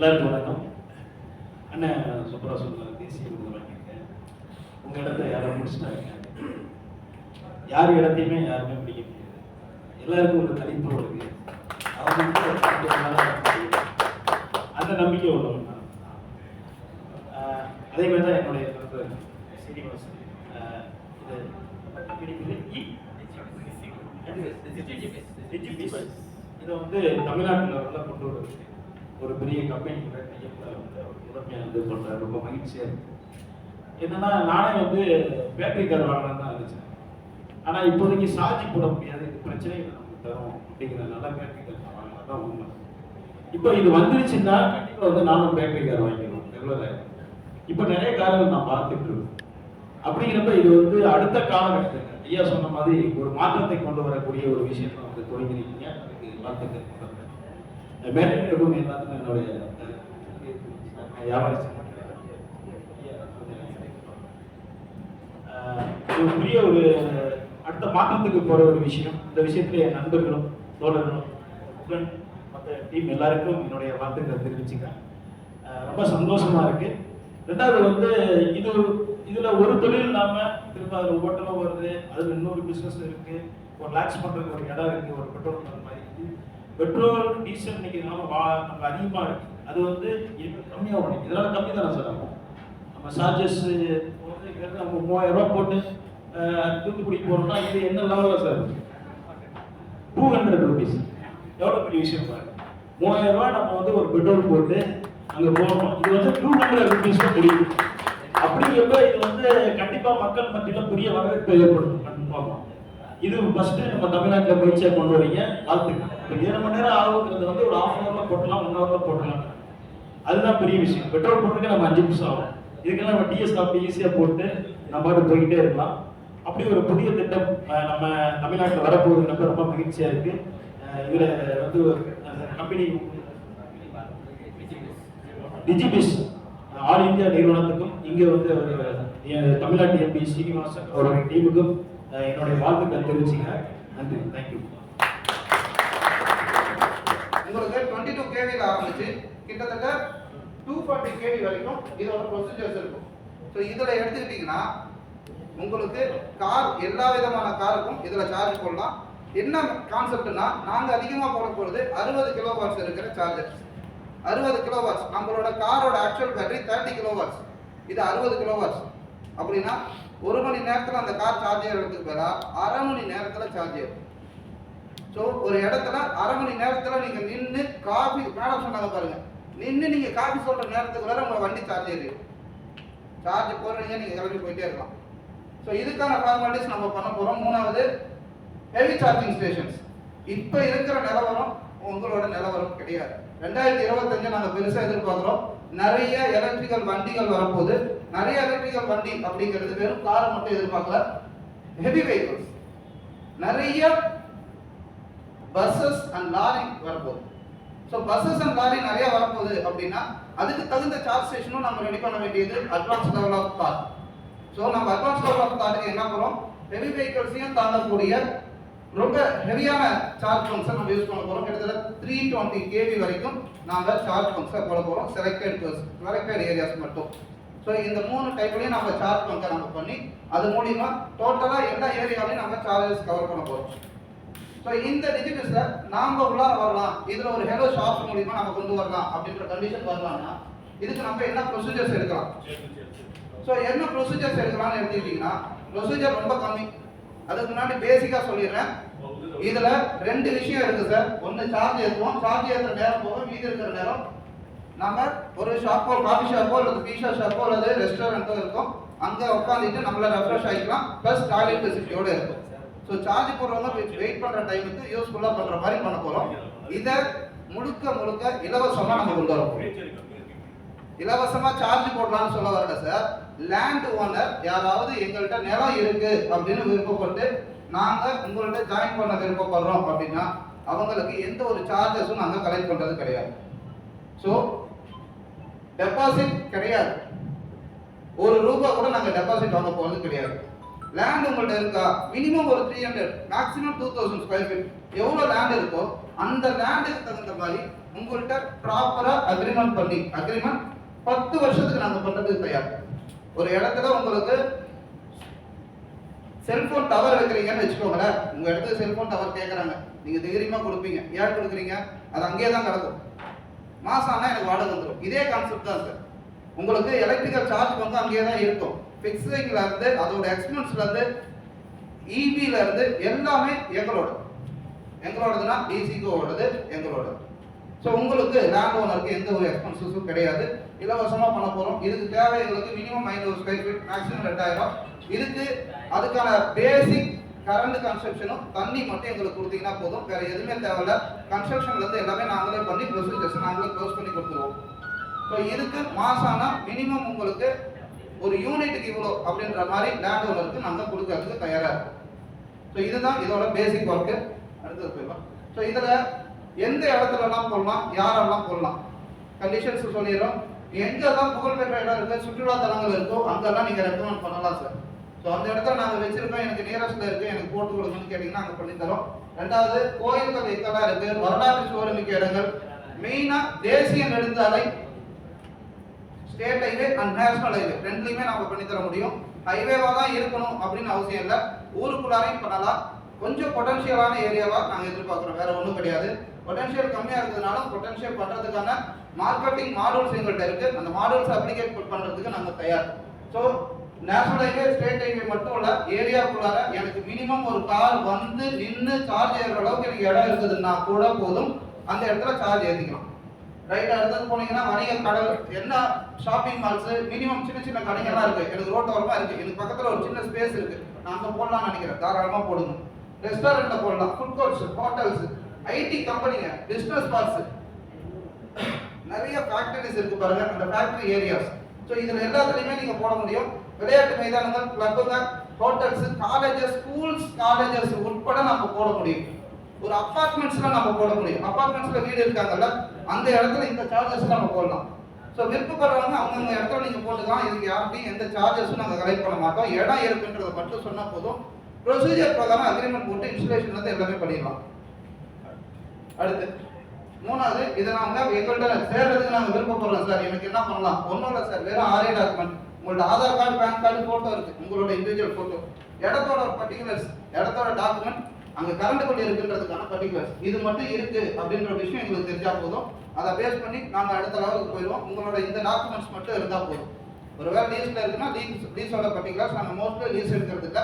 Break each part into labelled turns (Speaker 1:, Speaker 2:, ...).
Speaker 1: எல்லாருக்கும் வணக்கம் அண்ணன் சூப்பராக சொன்னார் தேசிய விருது வாங்கியிருக்கேன் உங்கள் இடத்த யாரும் முடிச்சிட்டாங்க யார் இடத்தையுமே யாருமே பிடிக்க முடியாது எல்லாருக்கும் ஒரு தனித்துவம் இருக்கு அவங்க அந்த நம்பிக்கை உள்ளவன் அதே மாதிரி தான் என்னுடைய நண்பர் சீனிவாசன் இது இதை வந்து தமிழ்நாட்டில் நல்லா கொண்டு வருது ஒரு பெரிய கம்பெனி கூட கையெழுத்தில் வந்து முதன்மையாக வந்து ரொம்ப மகிழ்ச்சியாக இருக்கு. என்னன்னா நானே வந்து பேட்டரி கார் வாங்கலாம்னு தான் இருந்துச்சேன் ஆனால் இப்போதைக்கு சார்ஜ் போட முடியாது. இது பிரச்சனைகள் நமக்கு தரும் அப்படிங்கிற நல்ல பேட்டரி கார் வாங்கலாம் தான் உண்மை. இப்போ இது வந்துருச்சுன்னா கண்டிப்பாக வந்து நானும் பேட்டரி கார் வாங்கிடுவோம் ரெகுலராக இப்போ நிறைய கார்கள் நான் பார்த்துட்டு இருக்கேன். அப்படிங்கிறப்ப இது வந்து அடுத்த காலகட்டத்தில் ஐயா சொன்ன மாதிரி ஒரு மாற்றத்தை கொண்டு வரக்கூடிய ஒரு விஷயத்தை வந்து தொடங்கிருக்கீங்க. அதுக்கு வாழ்த்துக்கள். முதல்ல. மேலும் எல்லாத்துக்கும் என்னுடைய வியாபாரி ஒரு பெரிய ஒரு அடுத்த மாற்றத்துக்கு போகிற ஒரு விஷயம். இந்த விஷயத்துல என் நண்பர்களும் தோழர்களும் மற்ற டீம் எல்லாருக்கும் என்னுடைய வாழ்த்துக்களை தெரிவிச்சுக்கிறேன். ரொம்ப சந்தோஷமா இருக்கு. ரெண்டாவது வந்து இது இதுல ஒரு தொழில் இல்லாம திரும்ப அதுல ஹோட்டலும் வருது. அதுல இன்னொரு பிசினஸ் இருக்கு. ஒரு லாக்ஸ் பண்றதுக்கு ஒரு இடம் இருக்கு. ஒரு பெட்ரோல் மாதிரி. இருக்கு பெட்ரோல் டீசல் இன்னைக்கு நாம வா நம்ம அதிகமாக இருக்கு. அது வந்து கம்மியாக கம்மியாகும் இதெல்லாம் கம்மி தானே சார் ஆகும் நம்ம சார்ஜஸ் நம்ம மூவாயிரம் ரூபா போட்டு தூத்துக்குடிக்கு தூத்துக்குடி இது என்ன லெவலில் சார்? டூ ஹண்ட்ரட் ருபீஸ் எவ்வளோ பெரிய விஷயம் பாருங்க மூவாயிரம் ரூபா நம்ம வந்து ஒரு பெட்ரோல் போட்டு அங்கே போகணும் இது வந்து டூ ஹண்ட்ரட் ருபீஸ் முடியும். அப்படிங்கிறப்ப இது வந்து கண்டிப்பாக மக்கள் மத்தியில் புரிய வரவேற்பு ஏற்படும். கண்டிப்பாக இது ஃபர்ஸ்ட் நம்ம தமிழ்நாட்டில் முயற்சியாக கொண்டு வரீங்க. வாழ்த்துக்கள். இப்போ ஏழு மணி நேரம் ஆகுங்கிறது வந்து ஒரு ஆஃப் ஹவர்ல போட்டலாம் ஒன் ஹவர்ல போட்டலாம் அதுதான் பெரிய விஷயம். பெட்ரோல் போட்டுக்கு நம்ம அஞ்சு நிமிஷம் ஆகும். இதுக்கெல்லாம் நம்ம டிஎஸ் காப்பி ஈஸியாக போட்டு நம்ம பாட்டு போய்கிட்டே இருக்கலாம். அப்படி ஒரு புதிய திட்டம் நம்ம தமிழ்நாட்டில் வரப்போகுதுங்கிறப்ப ரொம்ப மகிழ்ச்சியாக இருக்கு. இதில் வந்து வந்து கம்பெனி டிஜிபிஸ் ஆல் இந்தியா நிறுவனத்துக்கும் இங்கே வந்து அவர் தமிழ்நாட்டு எம்பி சீனிவாசன் அவருடைய டீமுக்கும் என்னுடைய வாழ்த்துக்கள் தெரிவிச்சுங்க நன்றி. தேங்க்யூ
Speaker 2: உங்களுக்கு டுவெண்ட்டி டூ கேவியில் ஆரம்பிச்சு கிட்டத்தட்ட டூ ஃபார்ட்டி கேவி வரைக்கும் இதோட ப்ரொசீஜர்ஸ் இருக்கும். ஸோ இதில் எடுத்துக்கிட்டிங்கன்னா உங்களுக்கு கார் எல்லா விதமான காருக்கும் இதில் சார்ஜ் போடலாம். என்ன கான்செப்ட்னா நாங்கள் அதிகமாக போட போகிறது அறுபது கிலோ வாட்ஸ் இருக்கிற சார்ஜர் அறுபது கிலோ வாட்ஸ் நம்மளோட காரோட actual battery thirty kilo watts இது அறுபது கிலோ வாட்ஸ் அப்படின்னா ஒரு மணி நேரத்தில் அந்த கார் சார்ஜ் ஏறதுக்கு பதிலாக அரை மணி நேரத்தில் சார்ஜ் ஏறும் ஸோ ஒரு இடத்துல அரை மணி நேரத்தில் நீங்கள் நின்று காஃபி மேடம் சொன்னாங்க பாருங்கள் நின்று நீங்கள் காஃபி சொல்கிற நேரத்துக்கு நேரத்துக்குள்ளார உங்கள் வண்டி சார்ஜ் ஏறிடும் சார்ஜ் போடுறீங்க நீங்கள் கிளம்பி போயிட்டே இருக்கலாம். ஸோ இதுக்கான ஃபார்மாலிட்டிஸ் நம்ம பண்ண போகிறோம் மூணாவது ஹெவி சார்ஜிங் ஸ்டேஷன்ஸ் இப்போ இருக்கிற நிலவரம் உங்களோட நிலவரம் கிடையாது. ரெண்டாயிரத்தி இருபத்தஞ்சு நாங்கள் பெருசாக எதிர்பார்க்குறோம். நிறைய எலக்ட்ரிக்கல் வண்டிகள் வரப்போகுது. நிறைய எலக்ட்ரிக்கல் வண்டி அப்படிங்கிறது வெறும் காரை மட்டும் எதிர்பார்க்கல. ஹெவி வெஹிக்கிள்ஸ் நிறைய பஸ்ஸஸ் அண்ட் லாரி வரப்போகுது. ஸோ பஸ்ஸஸ் அண்ட் லாரி நிறைய வரப்போகுது அப்படின்னா அதுக்கு தகுந்த சார்ஜ் ஸ்டேஷனும் நம்ம ரெடி பண்ண வேண்டியது advance level of thought so நம்ம அட்வான்ஸ் லெவல் ஆஃப் தாட்டுக்கு என்ன பண்ணுறோம் ஹெவி வெஹிக்கிள்ஸையும் தாங்கக்கூடிய ரொம்ப ஹெவியான சார்ஜ் பம்ப்ஸை நம்ம யூஸ் பண்ண போகிறோம் கிட்டத்தட்ட த்ரீ டுவெண்ட்டி கேவி வரைக்கும் நாங்கள் சார்ஜ் பம்ப்ஸை போட போகிறோம் செலக்டட் செலக்டட் ஏரியாஸ் மட்டும். ஸோ இந்த மூணு டைப்லையும் நம்ம சார்ஜ் பங்கை நம்ம பண்ணி அது மூலிமா டோட்டலாக எல்லா ஏரியாவிலையும் நம்ம சார்ஜஸ் கவர் பண்ண போகிறோம் ஸோ இந்த டிஜிட்டல்ஸில் நாம் உள்ளார வரலாம். இதில் ஒரு ஹெலோ ஷாப் மூலிமா நம்ம கொண்டு வரலாம் அப்படின்ற கண்டிஷன் வரலாம்னா இதுக்கு நம்ம என்ன ப்ரொசீஜர்ஸ் எடுக்கலாம்? ஸோ என்ன ப்ரொசீஜர்ஸ் எடுக்கலாம்னு எடுத்துக்கிட்டீங்கன்னா ப்ரொசீஜர் ரொம்ப கம்மி. அதுக்கு முன்னாடி பேசிக்காக சொல்லிடுறேன். இதுல ரெண்டு விஷயம் இருக்கு சார். ஒன்னு சார்ஜ் ஏற்றுவோம் சார்ஜ் ஏற்றுற நேரம் போக மீதி இருக்கிற நேரம் நம்ம ஒரு ஷாப்போ காஃபி ஷாப்போ அல்லது பீஷா ஷாப்போ அல்லது ரெஸ்டாரண்ட்டோ இருக்கும். அங்கே உட்காந்துட்டு நம்மள ரெஃப்ரெஷ் ஆகிக்கலாம் ப்ளஸ் டாய்லெட் ஃபெசிலிட்டியோட இருக்கும். ஸோ சார்ஜ் போடுறவங்க வெயிட் பண்ணுற டைமுக்கு யூஸ்ஃபுல்லாக பண்ணுற மாதிரி பண்ண போகிறோம் இதை முழுக்க முழுக்க இலவசமாக நம்ம கொண்டு வரோம் இலவசமாக சார்ஜ் போடலாம்னு சொல்ல வரல சார் லேண்ட் ஓனர் யாராவது எங்கள்கிட்ட நிலம் இருக்கு அப்படின்னு விருப்பப்பட்டு நாங்கள் உங்கள்கிட்ட ஜாயின் பண்ண விருப்பப்படுறோம் அப்படின்னா அவங்களுக்கு எந்த ஒரு சார்ஜஸும் நாங்கள் கலெக்ட் பண்ணுறது கிடையாது. ஸோ டெபாசிட் கிடையாது. ஒரு ரூபா கூட நாங்கள் டெபாசிட் வாங்க போகிறது கிடையாது. லேண்ட் உங்கள்ட்ட இருக்கா? மினிமம் ஒரு three hundred maximum two thousand square feet எவ்வளோ லேண்ட் இருக்கோ அந்த லேண்டுக்கு தகுந்த மாதிரி உங்கள்கிட்ட ப்ராப்பராக அக்ரிமெண்ட் பண்ணி அக்ரிமெண்ட் பத்து வருஷத்துக்கு நாங்கள் பண்ணுறது தயார். ஒரு இடத்துல உங்களுக்கு செல்போன் டவர் வைக்கிறீங்கன்னு வச்சுக்கோங்களேன். உங்கள் இடத்துக்கு செல்போன் டவர் கேட்குறாங்க நீங்கள் தைரியமாக கொடுப்பீங்க. ஏன் கொடுக்குறீங்க? அது அங்கேயே தான் கிடக்கும். மாசம் ஆனால் எனக்கு வாடகை வந்துடும் இதே கான்செப்ட் தான் சார் உங்களுக்கு எலக்ட்ரிக்கல் சார்ஜ் வந்து அங்கேயே தான் இருக்கும். ஃபிக்ஸிங்ல இருந்து அதோட எக்ஸ்பென்ஸ்ல இருந்து இபில இருந்து எல்லாமே எங்களோட. எங்களோடதுன்னா டிசிகோடது எங்களோட ஸோ உங்களுக்கு லேண்ட் ஓனருக்கு எந்த ஒரு எக்ஸ்பென்சஸும் கிடையாது. இலவசமாக பண்ண போகிறோம் இதுக்கு தேவை எங்களுக்கு மினிமம் ஐநூறு ஸ்கொயர் ஃபீட் மேக்ஸிமம் ரெண்டாயிரம். இதுக்கு அதுக்கான பேசிக் கரண்ட் கன்ஸ்ட்ரக்ஷனும் தண்ணி மட்டும் எங்களுக்கு கொடுத்தீங்கன்னா போதும். வேற எதுவுமே தேவையில்ல. கன்ஸ்ட்ரக்ஷன்ல இருந்து எல்லாமே நாங்களே பண்ணி ப்ரொசீஜர்ஸ் நாங்களே க்ளோஸ் பண்ணி கொடுத்துருவோம். ஸோ இதுக்கு மாசானா மினிமம் உங்களுக்கு ஒரு யூனிட்டுக்கு இவ்வளோ அப்படின்ற மாதிரி லேண்ட் ஓனருக்கு நாங்கள் கொடுக்கறதுக்கு தயாராக இருக்கும். ஸோ இதுதான் இதோட பேசிக் ஒர்க்கு அடுத்தது போயிடலாம். ஸோ இதில் எந்த இடத்துலலாம் போடலாம் யாரெல்லாம் போடலாம்? கண்டிஷன்ஸ் சொல்லிடுறோம். எங்கெல்லாம் புகழ்பெற்ற இடம் இருக்குது சுற்றுலா தலங்கள் இருக்கோ அங்கெல்லாம் நீங்கள் ரெக்கமெண்ட் பண்ணலாம் சார் ஸோ அந்த இடத்துல நாங்கள் வச்சிருக்கோம். எனக்கு நியரஸ்ட்ல இருக்கு. எனக்கு போட்டு கொடுங்கன்னு கேட்டிங்கன்னா நாங்கள் பண்ணித்தரோம் ரெண்டாவது கோயில்கள் எங்கெல்லாம் இருக்கு? வரலாற்று சிவரமிக்க இடங்கள். மெயினாக தேசிய நெடுஞ்சாலை state highway and national highway ரெண்டுலையுமே நம்ம பண்ணி தர முடியும். ஹைவேவா தான் இருக்கணும் அப்படின்னு அவசியம் இல்லை. ஊருக்குள்ளாரையும் பண்ணலாம். கொஞ்சம் பொட்டன்ஷியலான ஏரியாவா நாங்கள் எதிர்பார்க்குறோம். வேற ஒன்றும் கிடையாது. பொட்டன்ஷியல் கம்மியாக இருக்கிறதுனால பொட்டன்ஷியல் பண்ணுறதுக்கான மார்க்கெட்டிங் மாடல்ஸ் எங்கள்கிட்ட இருக்கு. அந்த மாடல்ஸ் அப்ளிகேட் பண்ணுறதுக்கு நாங்கள் தயார். So national highway state highway மட்டும் இல்ல ஏரியாக்குள்ளார எனக்கு மினிமம் ஒரு கார் வந்து நின்று சார்ஜ் ஏறுற அளவுக்கு எனக்கு இடம் இருக்குதுன்னா கூட போதும். அந்த இடத்துல சார்ஜ் ஏற்றிக்கலாம் ரைட் அடுத்தது போனீங்கன்னா வணிக கடல் என்ன ஷாப்பிங் மால்ஸ் மினிமம் சின்ன சின்ன கடைகள்லாம் இருக்கு. எனக்கு ரோட் இருக்குது இருக்கு. எனக்கு பக்கத்துல ஒரு சின்ன ஸ்பேஸ் இருக்கு. நான் அங்க போடலாம்னு நினைக்கிறேன். தாராளமா போடுங்க. ரெஸ்டாரண்ட்ல போடலாம். ஃபுட் கோர்ட்ஸ் ஹோட்டல்ஸ் ஐடி கம்பெனிங்க பிஸ்னஸ் பார்க்ஸ் நிறைய ஃபேக்டரிஸ் இருக்கு பாருங்க. அந்த ஃபேக்டரி ஏரியாஸ் ஸோ இதில் எல்லாத்துலேயுமே நீங்கள் போட முடியும். விளையாட்டு மைதானங்கள் கிளப்புங்க ஹோட்டல்ஸ் காலேஜஸ் ஸ்கூல்ஸ் காலேஜஸ் உட்பட நம்ம போட முடியும். ஒரு அப்பார்ட்மெண்ட்ஸ்ல நம்ம போட முடியும். அப்பார்ட்மெண்ட்ஸ்ல வீடு இருக்காங்கல்ல அந்த இடத்துல இந்த சார்ஜஸ் நம்ம போடலாம். ஸோ விருப்பப்படுறவங்க அவங்கவுங்க இடத்துல நீங்கள் போட்டுக்கலாம். இதுக்கு யார்கிட்டையும் எந்த சார்ஜஸும் நாங்கள் கலெக்ட் பண்ண மாட்டோம். இடம் இருக்குன்றதை மட்டும் சொன்னால் போதும். ப்ரொசீஜர் பிரகாரம் அக்ரிமெண்ட் போட்டு இன்ஸ்டலேஷன் வந்து எல்லாமே பண்ணிடலாம். அடுத்து மூணாவது இதை நாங்கள் எங்கள்கிட்ட சேர்றதுக்கு நாங்கள் விருப்பப்படுறோம் சார். எனக்கு என்ன பண்ணலாம்? ஒன்றும் இல்லை சார். வெறும் ஆரே டாக்குமெண்ட் உங்களோட Aadhaar card pan card photo இருக்கு. உங்களோட இண்டிவிஜுவல் போட்டோ இடத்தோட பர்டிகுலர்ஸ் இடத்தோட டாக்குமெண்ட் அங்கே கரண்ட் கொண்டு இருக்குன்றதுக்கான பர்டிகுலர்ஸ் இது மட்டும் இருக்கு அப்படின்ற விஷயம் எங்களுக்கு தெரிஞ்சா போதும். அதை பேஸ் பண்ணி நாங்கள் அடுத்த லெவலுக்கு போயிடுவோம். உங்களோட இந்த டாக்குமெண்ட்ஸ் மட்டும் இருந்தால் போதும். ஒருவேளை லீஸ்ல இருக்குன்னா லீஸ் லீஸோட பர்டிகுலர்ஸ் நாங்கள் மோஸ்ட்லி லீஸ் எடுக்கிறதுக்கு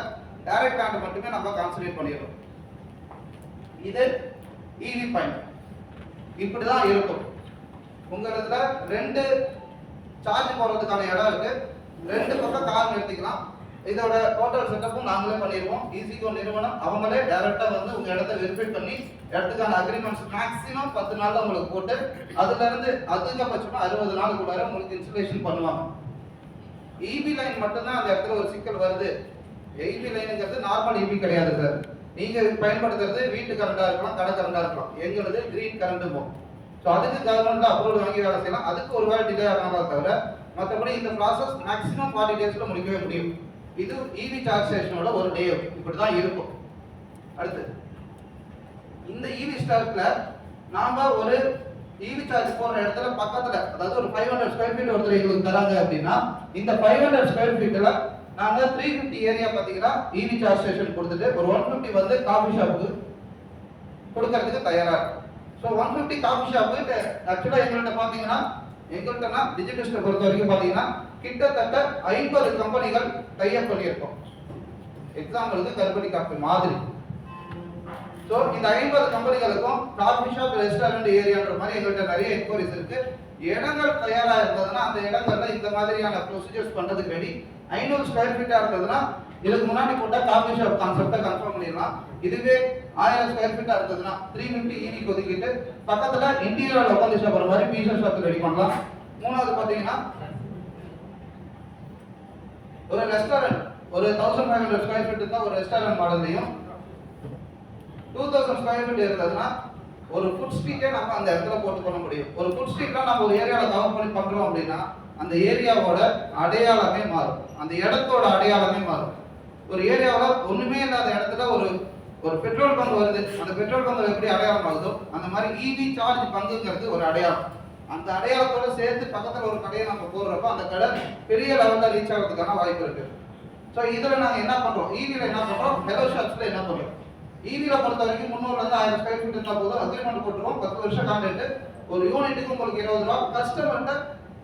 Speaker 2: டைரக்ட் ஹேண்ட் மட்டுமே நம்ம கான்சன்ட்ரேட் பண்ணிடுறோம். இது இவி பாயிண்ட் இப்படி தான் இருக்கும். உங்க ரெண்டு சார்ஜ் போடுறதுக்கான இடம் இருக்குது ரெண்டு பக்கம் கார் நிறுத்திக்கலாம் இதோட டோட்டல் செட்டப்பும் நாங்களே பண்ணிடுவோம். ஈசிகோ நிறுவனம் அவங்களே டைரக்டா வந்து உங்க இடத்த வெரிஃபை பண்ணி இடத்துக்கான அக்ரிமெண்ட்ஸ் மேக்ஸிமம் பத்து நாள் உங்களுக்கு போட்டு அதுல இருந்து அதிகபட்சமா அறுபது நாளுக்குள்ளார உங்களுக்கு இன்ஸ்டலேஷன் பண்ணுவாங்க. இபி லைன் மட்டும்தான் அந்த இடத்துல ஒரு சிக்கல் வருது. இபி லைனுங்கிறது நார்மல் இபி கிடையாது சார் நீங்க பயன்படுத்துறது வீட்டு கரண்டா இருக்கலாம் கடை கரண்டா இருக்கலாம். எங்களுது கிரீன் கரண்ட் போகும் ஸோ அதுக்கு கவர்மெண்ட் அப்ரூவல் வாங்கி வேலை செய்யலாம். அதுக்கு ஒரு வேலை டிலே ஆகலாம் தவிர மற்றபடி இந்த ப்ராசஸ் மேக்ஸிமம் ஃபார்ட்டி டேஸில் முடிக்கவே முடியும். இது இவி சார்ஜ் ஸ்டேஷனோட ஒரு டே இப்படி தான் இருக்கும். அடுத்து. இந்த இவி ஸ்டார்ட்ல நாம ஒரு இவி சார்ஜ் போடுற இடத்துல பக்கத்துல அதாவது ஒரு ஃபைவ் ஹண்ட்ரட் ஸ்கொயர் ஃபீட் ஒருத்தர் எங்களுக்கு தராங்க அப்படின்னா இந்த ஃபைவ் ஹண்ட்ரட் ஸ்கொயர் ஃபீட்ல நாங்க த்ரீ ஃபிஃப்டி ஏரியா பாத்தீங்கன்னா இவி சார்ஜ் ஸ்டேஷன் கொடுத்துட்டு ஒரு ஒன் ஃபிஃப்டி வந்து காஃபி ஷாப்புக்கு கொடுக்கறதுக்கு தயாரா இருக்கும். So one fifty coffee shop ஆக்சுவலாக எங்கள்கிட்ட பார்த்தீங்கன்னா எங்கள்கிட்டனா டிஜிட்டலிஸ்ட்டை பொறுத்த வரைக்கும் பார்த்தீங்கன்னா கிட்டத்தட்ட ஐம்பது கம்பெனிகள் டைப் பண்ணியிருக்கோம். எக்ஸாம்பிளுக்கு கருப்பட்டி காஃபி மாதிரி. ஸோ இந்த ஐம்பது கம்பெனிகளுக்கும் காஃபி ஷாப் ரெஸ்டாரண்ட் ஏரியான்ற மாதிரி எங்கள்கிட்ட நிறைய என்கொயரிஸ் இருக்கு. இடங்கள் தயாராக இருந்ததுன்னா அந்த இடங்கள்ல இந்த மாதிரியான ப்ரொசீஜர்ஸ் பண்ணுறதுக்கு ரெடி ஐநூறு ஸ்கொயர் ஃபீட்டாக இருந்ததுன்னா இதுக்கு முன்னாடி போட்டா காபி ஷாப் கான்செப்டை கன்ஃபார்ம் பண்ணிடலாம். இதுவே ஆயிரம் ஸ்கொயர் ஃபீட்டா இருந்ததுன்னா த்ரீ ஃபிஃப்டி ஈனிக்கு ஒதுக்கிட்டு பக்கத்துல இன்டீரியர் உட்காந்து சாப்பிட்ற மாதிரி பீசா ஷாப் ரெடி பண்ணலாம். மூணாவது பாத்தீங்கன்னா ஒரு ரெஸ்டாரண்ட் ஒரு thousand five hundred square feet தான் ஒரு ரெஸ்டாரண்ட் மாடல்லையும் டூ தௌசண்ட் ஸ்கொயர் ஃபீட் இருந்ததுன்னா ஒரு ஃபுட் ஸ்ட்ரீட்டே நம்ம அந்த இடத்துல போட்டு பண்ண முடியும். ஒரு ஃபுட் ஸ்ட்ரீட்லாம் நம்ம ஒரு ஏரியாவில் கவர் பண்ணி பண்றோம் அப்படின்னா அந்த ஏரியாவோட அடையாளமே மாறும். அந்த இடத்தோட அடையாளமே மாறும். ஒரு ஏரியாவில் ஒன்றுமே இல்லாத இடத்துல ஒரு ஒரு பெட்ரோல் பங்க் வருது. அந்த பெட்ரோல் பங்கு எப்படி அடையாளம் ஆகுதோ அந்த மாதிரி இவி சார்ஜ் பங்குங்கிறது ஒரு அடையாளம். அந்த அடையாளத்தோட சேர்த்து பக்கத்தில் ஒரு கடையை நம்ம போடுறப்போ அந்த கடை பெரிய லெவலில் ரீச் ஆகிறதுக்கான வாய்ப்பு இருக்கு. ஸோ இதில் நாங்கள் என்ன பண்ணுறோம் ஈவியில் என்ன பண்ணுறோம் ஹெலோ ஷாப்ஸில் என்ன பண்ணுறோம் ஈவியில் பொறுத்த வரைக்கும் முந்நூறுலேருந்து ஆயிரம் ஸ்கொயர் ஃபீட் இருந்தால் போதும். அக்ரிமெண்ட் போட்டுருவோம். பத்து வருஷம் கான்ட்ராக்ட் ஒரு யூனிட்டுக்கு உங்களுக்கு இருபது ரூபா. கஸ்டமர்கிட்ட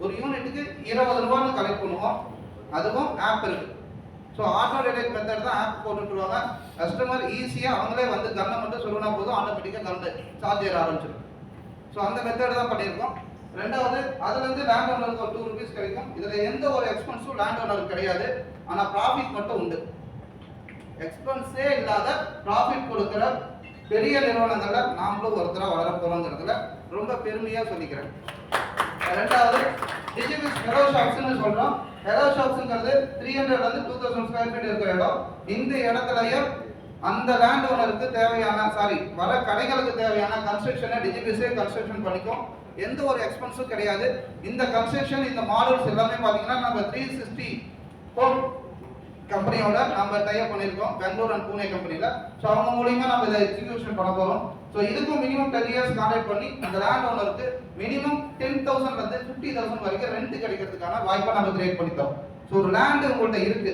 Speaker 2: ஒரு யூனிட்டுக்கு இருபது ரூபான்னு கலெக்ட் பண்ணுவோம். அதுவும் ஆப் இருக்குது ஸோ ஆட்டோ ரிலேட் மெத்தட் தான் ஆப் போட்டுருவாங்க கஸ்டமர் ஈஸியாக அவங்களே வந்து கண்ணை மட்டும் சொல்லுனா போதும் ஆட்டோமேட்டிக்காக கண்டு சார்ஜ் ஏற ஆரம்பிச்சிடும். ஸோ அந்த மெத்தட் தான் பண்ணியிருக்கோம். ரெண்டாவது அதுலேருந்து லேண்ட் ஓனருக்கு ஒரு டூ ருபீஸ் கிடைக்கும். இதில் எந்த ஒரு எக்ஸ்பென்ஸும் லேண்ட் ஓனருக்கு கிடையாது. ஆனால் ப்ராஃபிட் மட்டும் உண்டு. எக்ஸ்பென்ஸே இல்லாத ப்ராஃபிட் கொடுக்குற பெரிய நிறுவனங்களில் நாமளும் ஒருத்தராக வளர போகிறோங்கிறதுல ரொம்ப பெருமையாக சொல்லிக்கிறேன். ரெண்டாவது டிஜிபிஸ் ஹெரோ சொல்கிறோம் ஹெரோ ஷாப்ஸ்ங்கிறது த்ரீ ஹண்ட்ரட்ல இருந்து டூ தௌசண்ட் ஸ்கொயர் ஃபீட் இருக்கிற இடம். இந்த இடத்துலயும் அந்த லேண்ட் ஓனருக்கு தேவையான சாரி வர கடைகளுக்கு தேவையான கன்ஸ்ட்ரக்ஷனை டிஜிபிஸே கன்ஸ்ட்ரக்ஷன் பண்ணிக்கும். எந்த ஒரு எக்ஸ்பென்ஸும் கிடையாது. இந்த கன்ஸ்ட்ரக்ஷன் இந்த மாடல்ஸ் எல்லாமே பார்த்தீங்கன்னா நம்ம த்ரீ சிக்ஸ்டி ஹோம் கம்பெனியோட நம்ம டைப் பண்ணியிருக்கோம். பெங்களூர் அண்ட் பூனே கம்பெனியில் ஸோ அவங்க மூலியமாக நம்ம இதை எக்ஸிக்யூஷன் பண்ண போகிறோம் ஸோ இதுக்கும் மினிமம் டென் இயர்ஸ் கான்டாக்ட் பண்ணி அந்த லேண்ட் ஓனருக்கு மினிமம் டென் தௌசண்ட்லேருந்து ஃபிஃப்டி தௌசண்ட் வரைக்கும் ரெண்ட் கிடைக்கிறதுக்கான வாய்ப்பை நம்ம கிரியேட் பண்ணித்தோம் ஸோ ஒரு லேண்டு உங்கள்கிட்ட இருக்கு.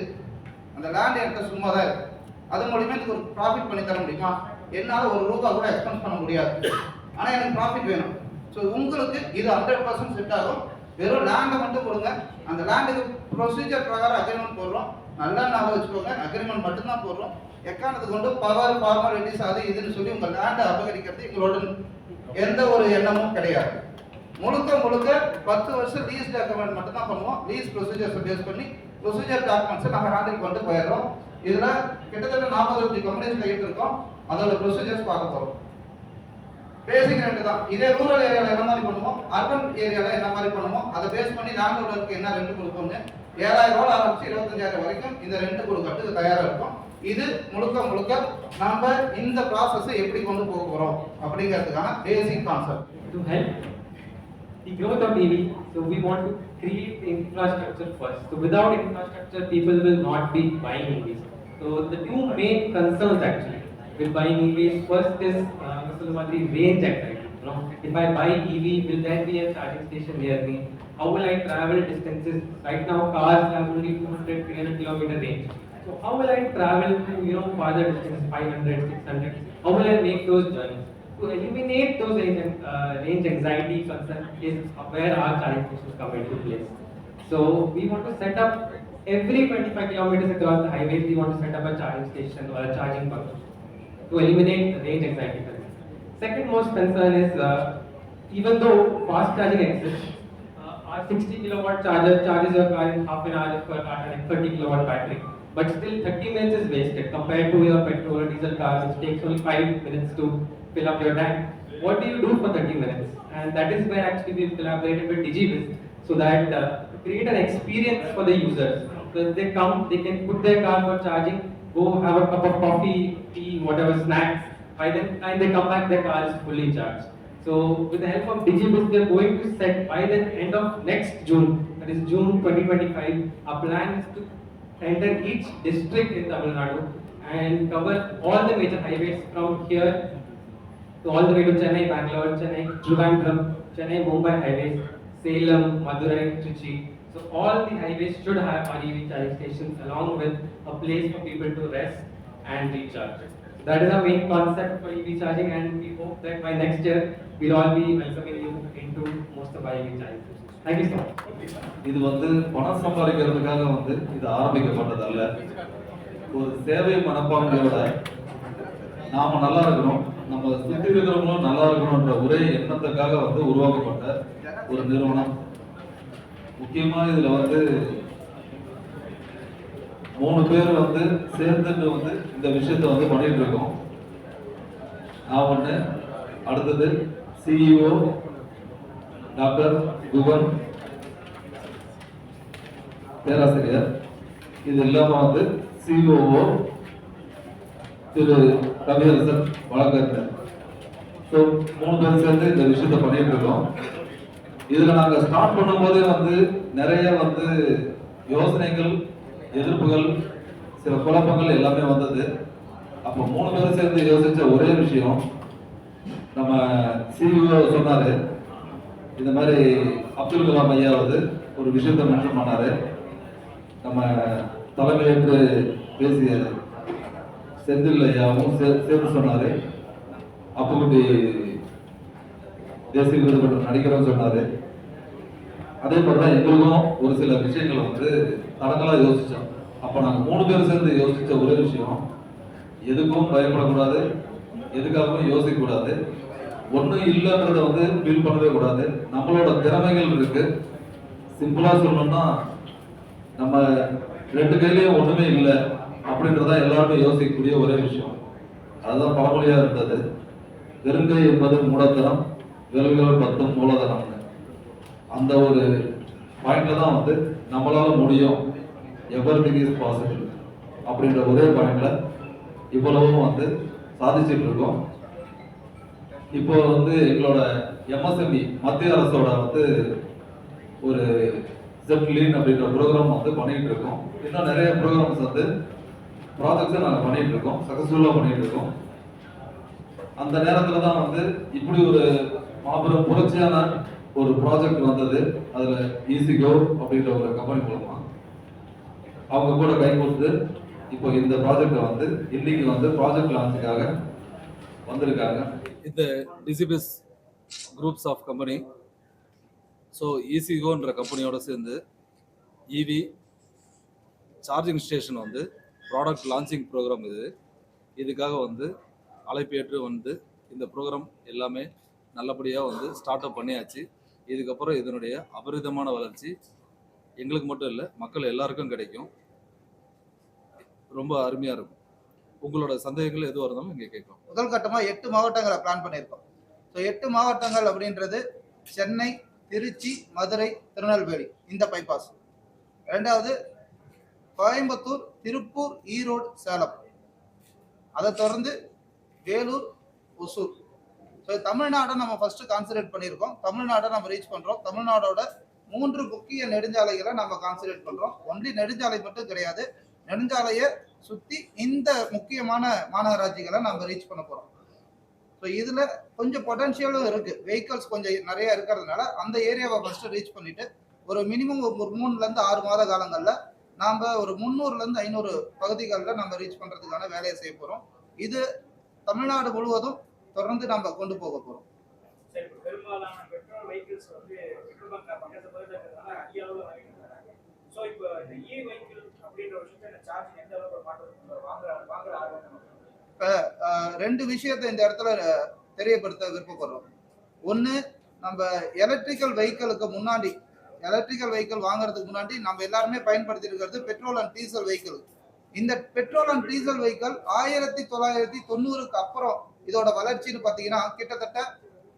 Speaker 2: அந்த லேண்ட் என்கிட்ட சும்மா தான் இருக்கு. அது மூலியமா எனக்கு ஒரு ப்ராஃபிட் பண்ணி தர முடியுமா? என்னால் ஒரு ரூபா கூட எக்ஸ்பென்ஸ் பண்ண முடியாது. ஆனால் எனக்கு ப்ராஃபிட் வேணும். ஸோ உங்களுக்கு இது ஹண்ட்ரட் பர்சன்ட் செட் ஆகும். வெறும் லேண்டை மட்டும் கொடுங்க. அந்த லேண்டுக்கு ப்ரொசீஜர் பிரகாரம் அக்ரிமெண்ட் போடுறோம். நல்லா ஞாபகம் வச்சுக்கோங்க. அக்ரிமெண்ட் மட்டும்தான் போடுறோம். எக்காரணத்தை கொண்டு பவர் ஃபார்மாலிட்டிஸ் அது இதுன்னு சொல்லி உங்கள் லேண்டை அபகரிக்கிறது எங்களோட எந்த ஒரு எண்ணமும் கிடையாது. முழுக்க முழுக்க பத்து வருஷம் லீஸ் டாக்குமெண்ட் மட்டும் தான் பண்ணுவோம் லீஸ் ப்ரொசீஜர்ஸ் பேஸ் பண்ணி ப்ரொசீஜர் டாக்குமெண்ட்ஸை நாங்கள் ஹேண்டில் கொண்டு போயிடுறோம். இதில் கிட்டத்தட்ட நாற்பது கம்பெனிஸ் கைட்டு இருக்கோம். அதோட ப்ரொசீஜர்ஸ் பார்க்க போகிறோம் பேசிக் ரெண்டு தான். இதே ரூரல் ஏரியாவில் என்ன மாதிரி பண்ணுவோம்? அர்பன் ஏரியாவில் என்ன மாதிரி பண்ணுவோம்? அதை பேஸ் பண்ணி லேண்ட் ஓனருக்கு என்ன ரெண்டு கொடுப்போம்னு? ஏழாயிரம் ரூபாய் ஆரம்பிச்சு இருபத்தி இந்த ரெண்ட் கொடுக்கறதுக்கு தயாரா இருக்கும் இது முழுக்க முழுக்க நாம இந்த ப்ராசஸ் எப்படி கொண்டு போக போறோம் அப்படிங்கிறதுக்கான basic concept
Speaker 3: to help the growth of EV, so we want to create the infrastructure first. So without infrastructure, people will not be buying EVs. So the two main concerns actually with buying EVs, first is uh, Mr. Lumadri, range anxiety. You know, if I buy EV, will there be a charging station near me? How will I travel distances? Right now, cars have only 200, 300 kilometer range. So how will I travel to you know farther distances, 500, 600? How will I make those journeys? To eliminate those range, uh, range anxiety concern is where our charging stations come into place. So we want to set up every 25 kilometers across the highways, we want to set up a charging station or a charging pump to eliminate range anxiety concern. Second most concern is uh, even though fast charging exists, uh, 60 kilowatt charger charges your car in half an hour car a 30 kilowatt battery. But still 30 minutes is wasted compared to your petrol or diesel car which takes only 5 minutes to fill up your tank. What do you do for 30 minutes? And that is where actually we've collaborated with DigiBiz so that uh, create an experience for the users. So they come, they can put their car for charging, go have a cup of coffee, tea, whatever snacks. By the time they come back, their car is fully charged. So with the help of DigiBiz, we are going to set by the end of next June, that is June 2025, our plan is to enter each district in Tamil Nadu and cover all the major highways from here to all the way to Chennai, Bangalore, Chennai, Trivandrum, Chennai, Mumbai highways, Salem, Madurai, Trichy. So all the highways should have REV charging stations along with a place for people to rest and recharge. That is our main concept for EV charging and we hope that by next year we'll all be welcoming you into most of our EV charging stations. Thank you so much.
Speaker 4: இது வந்து பணம் சம்பாதிக்கிறதுக்காக வந்து இது ஆரம்பிக்கப்பட்டதல்ல ஒரு சேவை மனப்பான்மையோட நாம நல்லா இருக்கணும் நம்ம சுத்தி இருக்கிறவங்களும் நல்லா இருக்கணும்ன்ற ஒரே எண்ணத்துக்காக வந்து உருவாக்கப்பட்ட ஒரு நிறுவனம் முக்கியமா இதுல வந்து மூணு பேர் வந்து சேர்ந்துட்டு வந்து இந்த விஷயத்த வந்து பண்ணிட்டு இருக்கோம். நான் ஒண்ணு அடுத்தது சிஇஓ டாக்டர் குகன் பேராசிரியர். இது இல்லாம வந்து சிஓஓ திரு கவியரசன் வழக்கறிஞர். ஸோ மூணு பேர் சேர்ந்து இந்த விஷயத்த பண்ணிட்டு இருக்கோம். இதுல நாங்க ஸ்டார்ட் பண்ணும்போதே வந்து நிறைய வந்து யோசனைகள் எதிர்ப்புகள் சில குழப்பங்கள் எல்லாமே வந்தது. அப்போ மூணு பேரும் சேர்ந்து யோசிச்ச ஒரே விஷயம் நம்ம சிஇஓ சொன்னாரு இந்த மாதிரி அப்துல் கலாம் ஐயா வந்து ஒரு விஷயத்தை மென்ஷன் பண்ணாரு. நம்ம தலைமையேற்று பேசிய செந்தில் ஐயாவும் சேர்த்து சொன்னாரு. அப்புக்குட்டி தேசிய விருது பெற்ற நடிகரும் சொன்னாரு. அதே போல தான் எங்களுக்கும் ஒரு சில விஷயங்களை வந்து தடங்களா யோசிச்சோம். அப்போ நாங்கள் மூணு பேர் சேர்ந்து யோசித்த ஒரே விஷயம் எதுக்கும் பயப்படக்கூடாது எதுக்காகவும் யோசிக்கக்கூடாது. ஒன்றும் இல்லைன்றதை இல்லைன்றத வந்து ஃபீல் பண்ணவே கூடாது. நம்மளோட திறமைகள் இருக்கு. சிம்பிளாக சொல்லணும்னா நம்ம ரெண்டு கையிலையும் ஒன்றுமே இல்லை அப்படின்றத எல்லாருமே யோசிக்கக்கூடிய ஒரே விஷயம். அதுதான் பழமொழியாக இருந்தது. வெறுங்கை என்பது மூடத்தனம் விலங்குகள் பத்தும் மூலதனம்னு. அந்த ஒரு பாயிண்ட்ல தான் வந்து நம்மளால முடியும். எவர் இஸ் பாசிபிள் அப்படின்ற ஒரே பாயிண்ட்ல இவ்வளவும் வந்து சாதிச்சுட்டு இருக்கோம். இப்போ வந்து எங்களோட எம்எஸ்எம்இ மத்திய அரசோட வந்து ஒரு ஜெப்லீன் அப்படின்ற ப்ரோக்ராம் வந்து பண்ணிட்டு இருக்கோம். இன்னும் நிறைய ப்ரோக்ராம்ஸ் வந்து ப்ராஜெக்ட்ஸை நாங்கள் பண்ணிட்டு இருக்கோம். சக்ஸஸ்ஃபுல்லாக பண்ணிட்டு இருக்கோம். அந்த நேரத்தில் தான் வந்து இப்படி ஒரு மாபெரும் புரட்சியான ஒரு ப்ராஜெக்ட் வந்தது. அதில் ஈஸி கோ அப்படின்ற ஒரு கம்பெனி மூலமாக அவங்க கூட கை கொடுத்து இப்போ இந்த ப்ராஜெக்டை வந்து இன்னைக்கு வந்து ப்ராஜெக்ட் லான்ச்சுக்காக வந்திருக்காங்க. இந்த டிசிபிஸ் குரூப்ஸ் ஆஃப் கம்பெனி ஸோ ஈசிகோன்ற கம்பெனியோட சேர்ந்து இவி சார்ஜிங் ஸ்டேஷன் வந்து ப்ராடக்ட் லான்ச்சிங் ப்ரோக்ராம் இது. இதுக்காக வந்து அழைப்பேற்று வந்து இந்த ப்ரோக்ராம் எல்லாமே நல்லபடியாக வந்து ஸ்டார்ட் அப் பண்ணியாச்சு. இதுக்கப்புறம் இதனுடைய அபரிதமான வளர்ச்சி எங்களுக்கு மட்டும் இல்லை மக்கள் எல்லாருக்கும் கிடைக்கும். ரொம்ப அருமையாக இருக்கும். உங்களோட சந்தேகங்கள் எதுவாக இருந்தாலும் இங்கே கேட்கலாம்.
Speaker 2: முதல் கட்டமாக எட்டு மாவட்டங்களை பிளான் பண்ணியிருக்கோம். ஸோ எட்டு மாவட்டங்கள் அப்படின்றது சென்னை திருச்சி மதுரை திருநெல்வேலி. இந்த பைபாஸ் ரெண்டாவது கோயம்புத்தூர் திருப்பூர் ஈரோடு சேலம். அதை தொடர்ந்து வேலூர் ஒசூர். ஸோ தமிழ்நாடை நம்ம ஃபர்ஸ்ட் கான்சன்ட்ரேட் பண்ணியிருக்கோம். தமிழ்நாடை நம்ம ரீச் பண்ணுறோம் தமிழ்நாடோட மூன்று முக்கிய நெடுஞ்சாலைகளை நம்ம கான்சன்ட்ரேட் பண்ணுறோம் ஒன்லி நெடுஞ்சாலை மட்டும் கிடையாது. நெடுஞ்சாலையை சுத்தி இந்த முக்கியமான மாநகராட்சிகளை நம்ம ரீச் பண்ண போறோம். ஸோ இதுல கொஞ்சம் பொட்டன்ஷியலும் இருக்கு. வெஹிக்கல்ஸ் கொஞ்சம் நிறைய இருக்கிறதுனால அந்த ஏரியாவை ஃபர்ஸ்ட் ரீச் பண்ணிட்டு ஒரு மினிமம் ஒரு மூணுல இருந்து ஆறு மாத காலங்கள்ல நாம ஒரு முந்நூறுல இருந்து ஐநூறு பகுதிகளில் நம்ம ரீச் பண்றதுக்கான வேலையை செய்ய போறோம். இது தமிழ்நாடு முழுவதும் தொடர்ந்து நம்ம கொண்டு போக போறோம்.
Speaker 1: பெரும்பாலான பெட்ரோல் வெஹிக்கிள்ஸ் வந்து பெட்ரோல் பங்க் பக்கத்து பக்கத்தில் இருக்கிறதுனால அதிக அளவில் வாங்கிட்டு இருக்காங்க ஸோ இப்போ இந்த இ வெஹிக்கிள் அப்படின்ற விஷயத்தை இந்த சார்ஜ் எந்த அளவுக்கு மாற்றம் வாங்குற வாங்குற ஆர்வம் நமக்கு
Speaker 2: ரெண்டு விஷயத்தை இந்த இடத்துல தெரியப்படுத்த விருப்பப்படுறோம். ஒன்று நம்ம எலக்ட்ரிக்கல் வெஹிக்கிளுக்கு முன்னாடி எலக்ட்ரிக்கல் வெஹிக்கிள் வாங்குறதுக்கு முன்னாடி நம்ம எல்லாருமே பயன்படுத்தி இருக்கிறது பெட்ரோல் அண்ட் டீசல் வெஹிக்கிள் இந்த பெட்ரோல் அண்ட் டீசல் வெஹிக்கிள் ஆயிரத்தி தொள்ளாயிரத்தி தொண்ணூறுக்கு அப்புறம் இதோட வளர்ச்சின்னு பார்த்தீங்கன்னா கிட்டத்தட்ட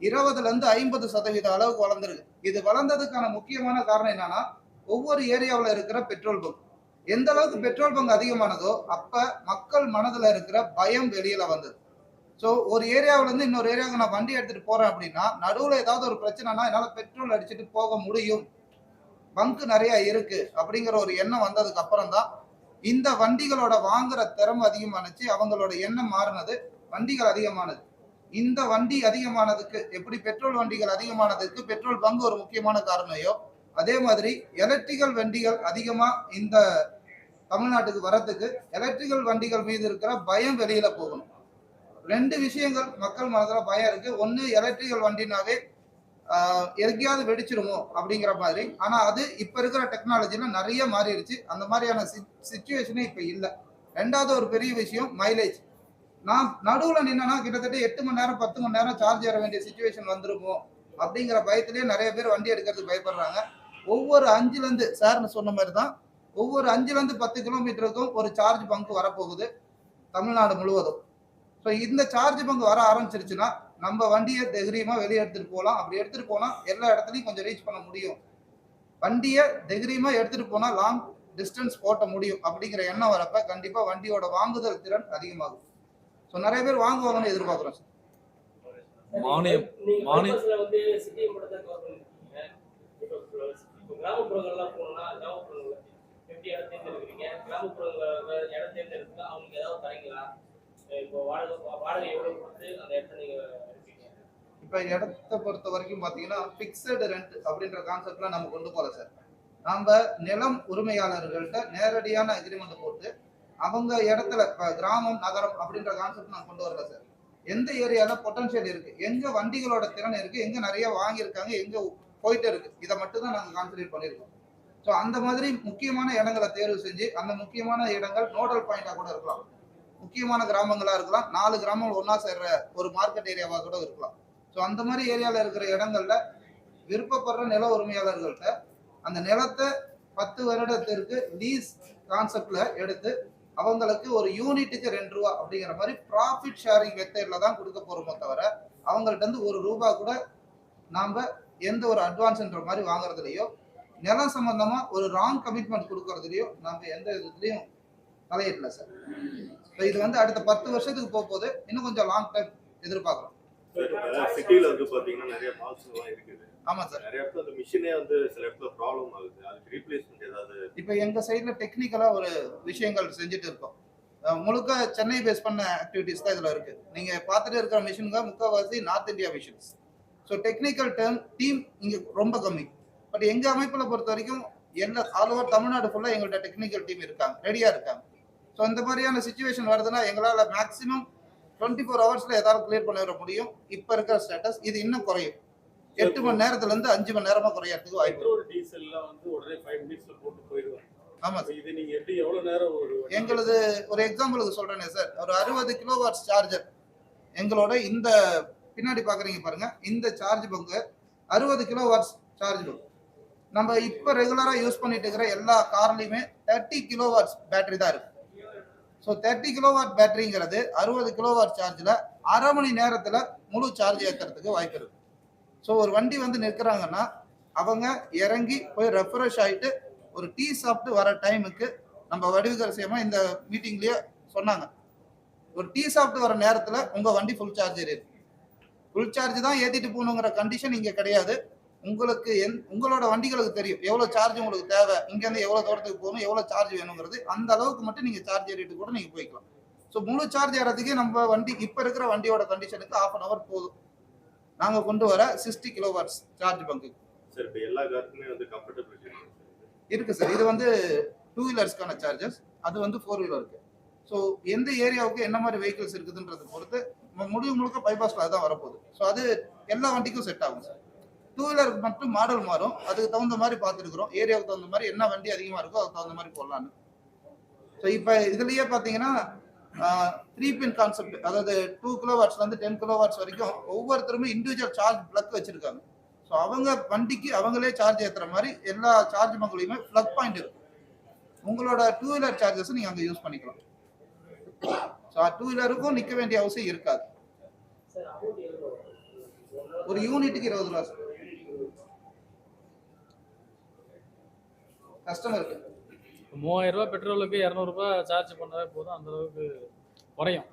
Speaker 2: இருபதுல இருந்து ஐம்பது சதவீத அளவுக்கு வளர்ந்துருக்கு. இது வளர்ந்ததுக்கான முக்கியமான காரணம் என்னன்னா ஒவ்வொரு ஏரியாவில் இருக்கிற பெட்ரோல் பங்க் எந்த அளவுக்கு பெட்ரோல் பங்க் அதிகமானதோ அப்ப மக்கள் மனதுல இருக்கிற பயம் வெளியில வந்தது. ஸோ ஒரு ஏரியாவிலேருந்து இன்னொரு ஏரியாவுக்கு நான் வண்டி எடுத்துட்டு போறேன் அப்படின்னா நடுவுல ஏதாவது ஒரு பிரச்சனைனா என்னால பெட்ரோல் அடிச்சுட்டு போக முடியும். பங்க் நிறைய இருக்கு அப்படிங்கிற ஒரு எண்ணம் வந்ததுக்கு அப்புறம் தான் இந்த வண்டிகளோட வாங்குற திறமை அதிகமானுச்சு அவங்களோட எண்ணம் மாறினது வண்டிகள் அதிகமானது. இந்த வண்டி அதிகமானதுக்கு எப்படி பெட்ரோல் வண்டிகள் அதிகமானதுக்கு பெட்ரோல் பங்கு ஒரு முக்கியமான காரணமையோ அதே மாதிரி எலக்ட்ரிக்கல் வண்டிகள் அதிகமா இந்த தமிழ்நாட்டுக்கு வர்றதுக்கு எலக்ட்ரிக்கல் வண்டிகள் மீது இருக்கிற பயம் வெளியில போகணும். ரெண்டு விஷயங்கள் மக்கள் மனதில் பயம் இருக்கு. ஒன்று எலக்ட்ரிக்கல் வண்டினாவே எங்கேயாவது வெடிச்சிருமோ அப்படிங்கிற மாதிரி. ஆனால் அது இப்போ இருக்கிற டெக்னாலஜில நிறைய மாறிடுச்சு. அந்த மாதிரியான சுச்சுவேஷனே இப்போ இல்லை. ரெண்டாவது ஒரு பெரிய விஷயம் மைலேஜ் நான் நடுவில் நின்னா கிட்டத்தட்ட எட்டு மணி நேரம் பத்து மணி நேரம் சார்ஜ் ஏற வேண்டிய சுச்சுவேஷன் வந்துருமோ அப்படிங்கிற பயத்திலேயே நிறைய பேர் வண்டி எடுக்கிறதுக்கு பயப்படுறாங்க. ஒவ்வொரு அஞ்சுலேருந்து சார்னு சொன்ன மாதிரி தான் ஒவ்வொரு அஞ்சுல இருந்து பத்து கிலோமீட்டருக்கும் ஒரு சார்ஜ் பங்க் வரப்போகுது தமிழ்நாடு முழுவதும். ஸோ இந்த சார்ஜ் பங்க் வர ஆரம்பிச்சிருச்சுன்னா நம்ம வண்டியை தைரியமா வெளியே எடுத்துட்டு போகலாம். அப்படி எடுத்துட்டு போனா எல்லா இடத்துலையும் கொஞ்சம் ரீச் பண்ண முடியும். வண்டியை தைரியமா எடுத்துட்டு போனா லாங் டிஸ்டன்ஸ் ஓட்ட முடியும் அப்படிங்கிற எண்ணம் வரப்ப கண்டிப்பா வண்டியோட வாங்குதல் திறன் அதிகமாகும். ஸோ நிறைய பேர் வாங்குவாங்கன்னு எதிர்பார்க்குறோம். சார்
Speaker 4: மானியம் மானியம்
Speaker 5: பர்பஸ்ல வந்து சிட்டியை மட்டும் தான் கவர் பண்ணிருக்கீங்க. இப்போ இப்போ கிராமப்புறங்கள்லாம் போகணும்னா கிராமப்புறங்கள்ல எப்படி இடம் தேர்ந்தெடுக்கிறீங்க? கிராமப்புறங்கள இடம் தேர்ந்தெடுத்தா அவங்களுக்கு ஏதாவது தரீங்களா? இப்போ வாடகை வாடகை எவ்வளவு கொடுத்து அந்த இடத்த நீங்க
Speaker 2: இப்போ இடத்த பொறுத்த வரைக்கும் பார்த்தீங்கன்னா ஃபிக்ஸடு ரெண்ட் அப்படின்ற கான்செப்ட்லாம் நம்ம கொண்டு போகல சார் நாம நிலம் உரிமையாளர்கள்ட்ட நேரடியான அக்ரிமெண்ட் போட்டு அவங்க இடத்துல இப்போ கிராமம் நகரம் அப்படின்ற கான்செப்ட் நான் கொண்டு வரல சார் எந்த ஏரியால பொட்டன்ஷியல் இருக்கு? எங்க வண்டிகளோட திறன் இருக்கு? எங்க நிறைய வாங்கியிருக்காங்க? எங்க போயிட்டு இருக்கு? இதை மட்டும் தான் நாங்கள் கான்சன்ட்ரேட் பண்ணியிருக்கோம். ஸோ அந்த மாதிரி முக்கியமான இடங்களை தேர்வு செஞ்சு அந்த முக்கியமான இடங்கள் நோடல் பாயிண்டாக கூட இருக்கலாம். முக்கியமான கிராமங்களாக இருக்கலாம். நாலு கிராமங்கள் ஒன்றா சேர்ற ஒரு மார்க்கெட் ஏரியாவாக கூட இருக்கலாம். ஸோ அந்த மாதிரி ஏரியாவில் இருக்கிற இடங்கள்ல விருப்பப்படுற நில உரிமையாளர்கள்ட்ட அந்த நிலத்தை பத்து வருடத்திற்கு லீஸ் கான்செப்ட்ல எடுத்து அவங்களுக்கு ஒரு யூனிட்டுக்கு ரெண்டு ரூபா அப்படிங்கிற மாதிரி ப்ராஃபிட் ஷேரிங் மெத்தட்ல தான் கொடுக்க போறோமோ தவிர அவங்கள்ட்ட இருந்து ஒரு ரூபா கூட நாம எந்த ஒரு அட்வான்ஸ்ன்ற மாதிரி வாங்குறதுலையோ நிலம் சம்பந்தமா ஒரு ராங் கமிட்மெண்ட் கொடுக்கறதுலயோ நாம எந்த இதுலயும் தலையிடல சார் So இது வந்து அடுத்த பத்து வருஷத்துக்கு போக போது இன்னும் கொஞ்சம் லாங் டைம் எதிர்பார்க்கலாம்
Speaker 6: சிட்டில வந்து பாத்தீங்கன்னா நிறைய மால்ஸ் எல்லாம் இருக்குது.
Speaker 2: ஆமா சார்
Speaker 6: நிறைய இடத்துல அந்த மிஷினே வந்து சில இடத்துல ப்ராப்ளம் ஆகுது. அதுக்கு ரீப்ளேஸ்மெண்ட் ஏதாவது?
Speaker 2: இப்போ எங்க சைடுல டெக்னிக்கலா ஒரு விஷயங்கள் செஞ்சுட்டு இருக்கோம். முழுக்க சென்னை பேஸ் பண்ண ஆக்டிவிட்டிஸ் தான் இதுல இருக்கு. நீங்க பார்த்துட்டு இருக்கிற மிஷினுங்க முக்கால்வாசி north India machines so technical term team இங்க ரொம்ப கம்மி. பட் எங்க அமைப்புல பொறுத்த வரைக்கும் எல்லா ஆல் ஓவர் தமிழ்நாடு ஃபுல்லா எங்கள்ட்ட டெக்னிக்கல் டீம் இருக்காங்க ரெடியா இருக்காங்க. ஸோ இந்த மாதிரியான சுச்சுவேஷன் வருதுன்னா எங்களால மேக்ஸிமம் டுவெண்ட்டி ஃபோர் ஹவர்ஸ்ல ஏதாவது கிளியர் பண்ணி வர முடியும். இப்போ இருக்கிற ஸ்டேட்டஸ் இது இன்னும் குறையும். எட்டு மணி நேரத்துல இருந்து அஞ்சு மணி நேரமா குறையறதுக்கு வாய்ப்பு இருக்கு.
Speaker 6: பெட்ரோல் டீசல் எல்லாம் வந்து உடனே ஃபைவ் மினிட்ஸ்ல போட்டு போயிடுவாங்க.
Speaker 2: ஆமா சார்.
Speaker 6: இது நீங்க எப்படி எவ்வளவு நேரம் ஒரு
Speaker 2: எங்களது ஒரு எக்ஸாம்பிளுக்கு சொல்றேனே சார். ஒரு அறுபது கிலோ வாட்ஸ் சார்ஜர் எங்களோட இந்த பின்னாடி பாக்குறீங்க பாருங்க. இந்த சார்ஜ் பங்கு அறுபது கிலோ வாட்ஸ் சார்ஜ் பங்கு நம்ம இப்போ ரெகுலரா யூஸ் பண்ணிட்டு இருக்கிற எல்லா கார்லயுமே தேர்ட்டி கிலோவாட்ஸ் பேட்டரி தான் இருக்கு. ஸோ தேர்ட்டி கிலோவாட் பேட்டரிங்கிறது அறுபது கிலோவாட் சார்ஜில் அரை மணி நேரத்தில் முழு சார்ஜ் ஏற்றுறதுக்கு வாய்ப்பு இருக்கு. ஸோ ஒரு வண்டி வந்து நிற்கிறாங்கன்னா அவங்க இறங்கி போய் ரெஃப்ரெஷ் ஆயிட்டு ஒரு டீ சாப்பிட்டு வர டைமுக்கு நம்ம வடிவகரசியமா இந்த மீட்டிங்லயே சொன்னாங்க. ஒரு டீ சாப்பிட்டு வர நேரத்துல உங்க வண்டி ஃபுல் சார்ஜ் இருக்கு ஃபுல் சார்ஜ் தான் ஏத்திட்டு போகணுங்கிற கண்டிஷன் இங்க கிடையாது. உங்களுக்கு எந் உங்களோட வண்டிகளுக்கு தெரியும். எவ்வளவு சார்ஜ் உங்களுக்கு தேவை? இங்க இருந்து எவ்வளவு தூரத்துக்கு போகணும்? எவ்வளவு சார்ஜ் வேணுங்கிறது. அந்த அளவுக்கு மட்டும் நீங்க சார்ஜ் ஏறிட்டு கூட நீங்க போய்க்கலாம். ஸோ முழு சார்ஜ் ஏறதுக்கே நம்ம வண்டி இப்ப இருக்கிற வண்டியோட கண்டிஷனுக்கு half அன் அவர் போதும். நாங்க கொண்டு வர sixty kilo watts charge bunk
Speaker 6: sir இப்போ எல்லா காருக்குமே வந்து கம்ஃபர்டபிள்
Speaker 2: இருக்கு. சார் இது வந்து டூ வீலர்ஸ்க்கான சார்ஜஸ் அது வந்து ஃபோர் வீலருக்கு ஸோ எந்த ஏரியாவுக்கு என்ன மாதிரி வெஹிக்கிள்ஸ் இருக்குதுன்றதை பொறுத்து முடிவு முழுக்க பைபாஸ்ல தான் வரப்போகுது. ஸோ அது எல்லா வண்டிக்கும் செட் ஆகும் சார் டூ வீலருக்கு மட்டும் மாடல் மாறும். அதுக்கு தகுந்த மாதிரி பார்த்துருக்குறோம். ஏரியாவுக்கு தகுந்த மாதிரி என்ன வண்டி அதிகமாக இருக்கோ அதுக்கு தகுந்த மாதிரி போடலான்னு. ஸோ இப்போ இதுலயே பார்த்தீங்கன்னா த்ரீ பின் கான்செப்ட் அதாவது டூ கிலோ வாட்ஸ்லேருந்து டென் கிலோ வாட்ஸ் வரைக்கும் ஒவ்வொருத்தருமே இண்டிவிஜுவல் சார்ஜ் பிளக் வச்சிருக்காங்க. ஸோ அவங்க வண்டிக்கு அவங்களே சார்ஜ் ஏற்றுற மாதிரி எல்லா சார்ஜ் பங்குலையுமே பிளக் பாயிண்ட் இருக்கும் உங்களோட டூ வீலர் சார்ஜஸ் நீங்கள் அங்கே யூஸ் பண்ணிக்கலாம். ஸோ டூ வீலருக்கும் நிற்க வேண்டிய அவசியம் இருக்காது. ஒரு யூனிட்டுக்கு இருபது ரூபா சார். கஸ்டமருக்கு?
Speaker 7: மூவாயிரம் ரூபாய் பெட்ரோலுக்கு இரநூறுபா சார்ஜ் பண்ணாவே போதும் அந்த அளவுக்கு குறையும்.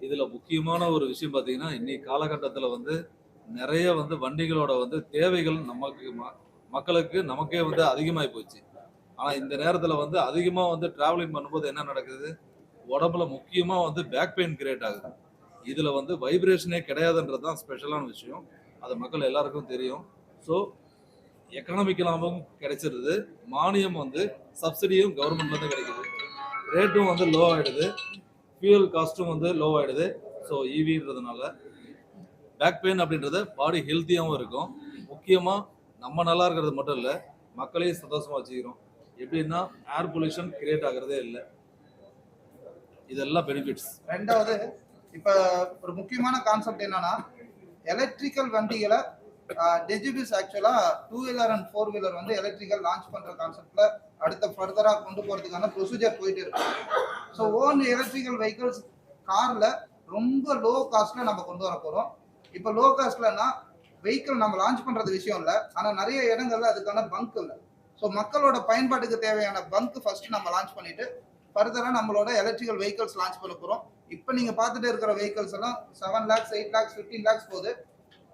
Speaker 4: இதுல முக்கியமான ஒரு விஷயம் பாத்தீங்கன்னா இன்னைக்கு காலகட்டத்துல வந்து நிறைய வந்து வண்டிகளோட வந்து தேவைகள் நமக்கு ம- மக்களுக்கு நமக்கே வந்து அதிகமாகி போச்சு. ஆனா இந்த நேரத்துல வந்து அதிகமா வந்து டிராவலிங் பண்ணும்போது என்ன நடக்குது? உடம்புல முக்கியமா வந்து பேக் பெயின் கிரியேட் ஆகுது. இதுல வந்து வைப்ரேஷனே கிடையாதுன்றது தான் ஸ்பெஷலான விஷயம். அது மக்கள் எல்லாருக்கும் தெரியும். ஸோ எக்கனாமிக்கலாகவும் கிடைச்சிருது. மானியம் வந்து சப்சிடியும் கவர்மெண்ட்லேருந்து கிடைக்குது. ரேட்டும் வந்து லோ ஆகிடுது ஃபியூல் காஸ்ட்டும் வந்து லோ ஆகிடுது ஸோ ஈவின்றதுனால பேக் பெயின் அப்படின்றது பாடி ஹெல்த்தியாகவும் இருக்கும். முக்கியமாக நம்ம நல்லா இருக்கிறது மட்டும் இல்லை மக்களையும் சந்தோஷமாக வச்சுக்கிறோம். எப்படின்னா ஏர் பொல்யூஷன் கிரியேட் ஆகிறதே இல்லை. இதெல்லாம் பெனிஃபிட்ஸ்
Speaker 2: ரெண்டாவது இப்போ ஒரு முக்கியமான கான்செப்ட் என்னன்னா எலக்ட்ரிக்கல் வண்டிகளை டெஜிபிஸ் ஆக்சுவலா two wheeler and four wheeler வந்து எலக்ட்ரிக்கல் லான்ச் பண்ற கான்செப்ட்ல அடுத்த ஃபர்தரா கொண்டு போறதுக்கான ப்ரொசீஜர் போயிட்டு இருக்கு. ஸோ ஓன் எலக்ட்ரிக்கல் வெஹிக்கிள்ஸ் கார்ல ரொம்ப லோ காஸ்ட்ல நம்ம கொண்டு வர போறோம். இப்போ லோ காஸ்ட்லன்னா வெஹிக்கிள் நம்ம லான்ச் பண்றது விஷயம் இல்லை. ஆனா நிறைய இடங்கள்ல அதுக்கான பங்க் இல்லை. ஸோ மக்களோட பயன்பாட்டுக்கு தேவையான பங்க் ஃபர்ஸ்ட் நம்ம லான்ச் பண்ணிட்டு ஃபர்தரா நம்மளோட எலக்ட்ரிக்கல் வெஹிக்கிள்ஸ் லான்ச் பண்ண போறோம். இப்போ நீங்க பார்த்துட்டு இருக்கிற வெஹிக்கிள்ஸ் எல்லாம் seven lakhs eight lakhs fifteen lakhs போகுது.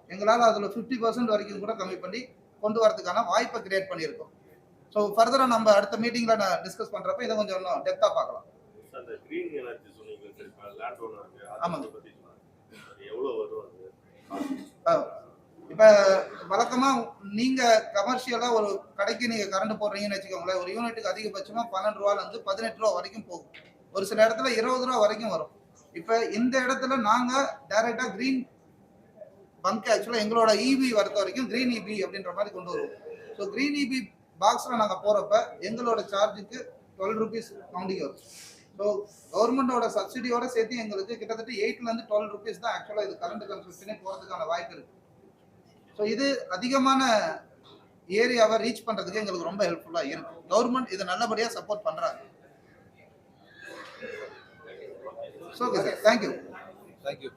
Speaker 2: எங்களால் அதில் ஃபிஃப்டி பர்சன்ட் வரைக்கும் கூட கம்மி பண்ணி கொண்டு வரதுக்கான வாய்ப்பை கிரியேட் பண்ணியிருக்கோம். ஸோ ஃபர்தராக நம்ம அடுத்த மீட்டிங்கில் நான் டிஸ்கஸ் பண்ணுறப்ப இதை கொஞ்சம் இன்னும் டெப்த்தாக பார்க்கலாம். ஆமாங்க. இப்போ வழக்கமாக நீங்கள் கமர்ஷியலாக ஒரு கடைக்கு நீங்கள் கரண்ட் போடுறீங்கன்னு வச்சுக்கோங்களேன் ஒரு யூனிட்டுக்கு அதிகபட்சமாக பன்னெண்டு ரூபாலேருந்து பதினெட்டு ரூபா வரைக்கும் போகும். ஒரு சில இடத்துல இருபது ரூபா வரைக்கும் வரும். இப்போ இந்த இடத்துல நாங்கள் டைரெக்டாக க்ரீன் பங்க் ஆக்சுவலாக எங்களோட இபி வரத்த வரைக்கும் க்ரீன் இபி அப்படின்ற மாதிரி கொண்டு வருவோம். ஸோ க்ரீன் இபி பாக்ஸில் நாங்கள் போகிறப்ப எங்களோட சார்ஜுக்கு டுவெல் ருபீஸ் கவுண்டிங் வரும். ஸோ கவர்மெண்டோட சப்சிடியோட சேர்த்து எங்களுக்கு கிட்டத்தட்ட எயிட்லேருந்து டுவெல் ருபீஸ் தான் ஆக்சுவலாக இது கரண்ட் கன்சம்ஷனே போகிறதுக்கான வாய்ப்பு இருக்குது ஸோ இது அதிகமான ஏரியாவை ரீச் பண்ணுறதுக்கு எங்களுக்கு ரொம்ப ஹெல்ப்ஃபுல்லாக இருக்கும் கவர்மெண்ட் இதை நல்லபடியாக சப்போர்ட் பண்ணுறாங்க so okay sir
Speaker 4: thank you thank you